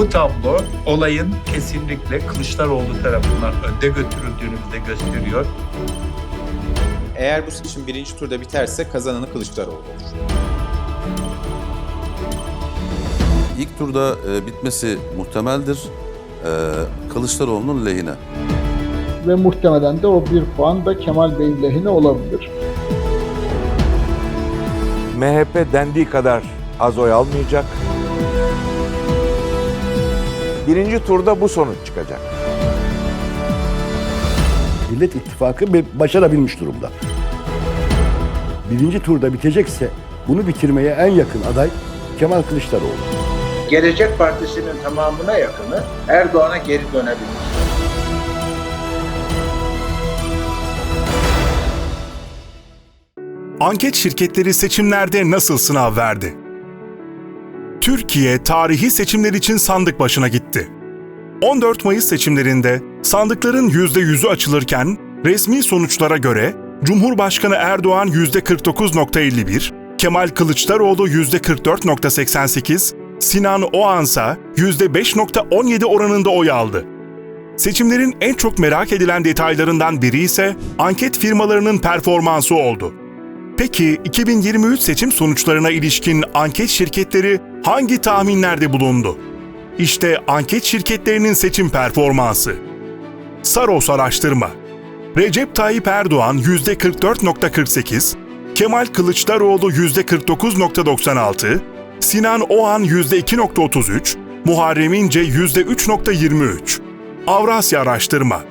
Bu tablo olayın kesinlikle Kılıçdaroğlu tarafından önde götürüldüğünü bize gösteriyor. Eğer bu seçim birinci turda biterse kazananı Kılıçdaroğlu olur. İlk turda e, bitmesi muhtemeldir. E, Kılıçdaroğlu'nun lehine. ve muhtemelen de o bir puan da Kemal Bey'in lehine olabilir. MHP dendiği kadar az oy almayacak. Birinci turda bu sonuç çıkacak. Millet İttifakı başarabilmiş durumda. Birinci turda bitecekse bunu bitirmeye en yakın aday Kemal Kılıçdaroğlu. Gelecek Partisi'nin tamamına yakını Erdoğan'a geri dönebilir. Anket şirketleri seçimlerde nasıl sınav verdi? Türkiye tarihi seçimler için sandık başına gitti. 14 Mayıs seçimlerinde sandıkların %100'ü açılırken resmi sonuçlara göre Cumhurbaşkanı Erdoğan %49.51, Kemal Kılıçdaroğlu %44.88, Sinan Oğansa %5.17 oranında oy aldı. Seçimlerin en çok merak edilen detaylarından biri ise anket firmalarının performansı oldu. Peki 2023 seçim sonuçlarına ilişkin anket şirketleri hangi tahminlerde bulundu? İşte anket şirketlerinin seçim performansı. Saros Araştırma Recep Tayyip Erdoğan %44.48, Kemal Kılıçdaroğlu %49.96, Sinan Oğan %2.33, Muharrem İnce %3.23. Avrasya Araştırma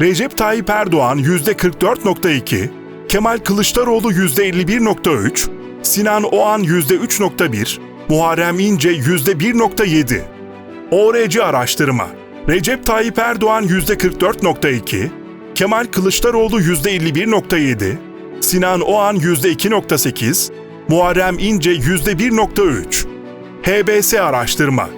Recep Tayyip Erdoğan %44.2, Kemal Kılıçdaroğlu %51.3, Sinan Oğan %3.1, Muharrem İnce %1.7. ORC Araştırma. Recep Tayyip Erdoğan %44.2, Kemal Kılıçdaroğlu %51.7, Sinan Oğan %2.8, Muharrem İnce %1.3. HBS Araştırma.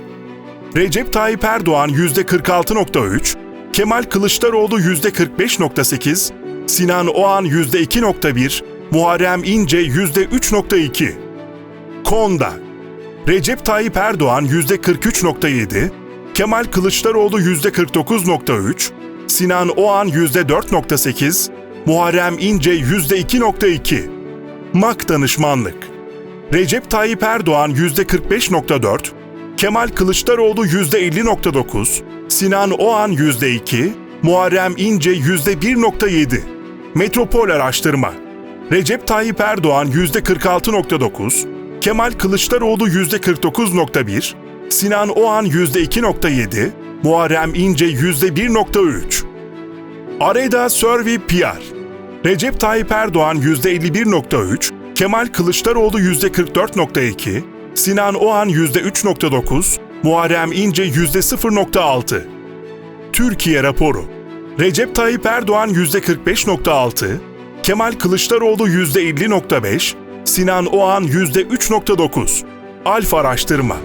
Recep Tayyip Erdoğan %46.3, Kemal Kılıçdaroğlu %45.8, Sinan Oğan %2.1, Muharrem İnce %3.2. Konda Recep Tayyip Erdoğan %43.7, Kemal Kılıçdaroğlu %49.3, Sinan Oğan %4.8, Muharrem İnce %2.2. MAK Danışmanlık Recep Tayyip Erdoğan %45.4, Kemal Kılıçdaroğlu %50.9, Sinan Oğan %2, Muharrem İnce %1.7. Metropol Araştırma Recep Tayyip Erdoğan %46.9, Kemal Kılıçdaroğlu %49.1, Sinan Oğan %2.7, Muharrem İnce %1.3. Areda Survey PR Recep Tayyip Erdoğan %51.3, Kemal Kılıçdaroğlu %44.2, Sinan Oğan %3.9, Muharrem İnce %0.6. Türkiye raporu Recep Tayyip Erdoğan %45.6, Kemal Kılıçdaroğlu %50.5, Sinan Oğan %3.9. Alfa Araştırma.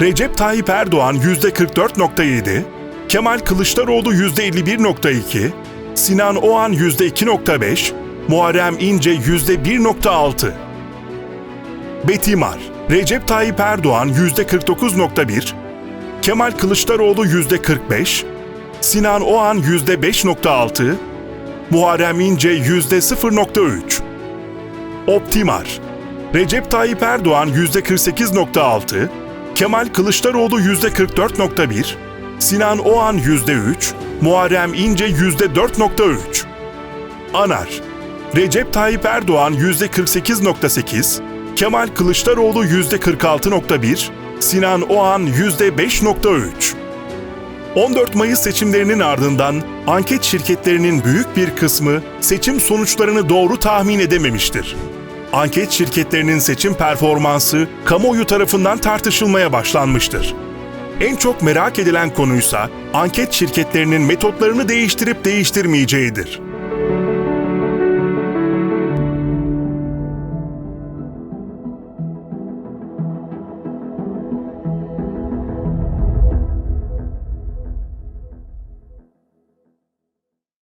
Recep Tayyip Erdoğan %44.7, Kemal Kılıçdaroğlu %51.2, Sinan Oğan %2.5, Muharrem İnce %1.6. Betimar Recep Tayyip Erdoğan %49.1, Kemal Kılıçdaroğlu %45, Sinan Oğan %5.6, Muharrem İnce %0.3. Optimar Recep Tayyip Erdoğan %48.6, Kemal Kılıçdaroğlu %44.1, Sinan Oğan %3, Muharrem İnce %4.3. Anar Recep Tayyip Erdoğan %48.8, Kemal Kılıçdaroğlu %46.1, Sinan Oğan %5.3. 14 Mayıs seçimlerinin ardından anket şirketlerinin büyük bir kısmı seçim sonuçlarını doğru tahmin edememiştir. Anket şirketlerinin seçim performansı kamuoyu tarafından tartışılmaya başlanmıştır. En çok merak edilen konuysa anket şirketlerinin metotlarını değiştirip değiştirmeyeceğidir.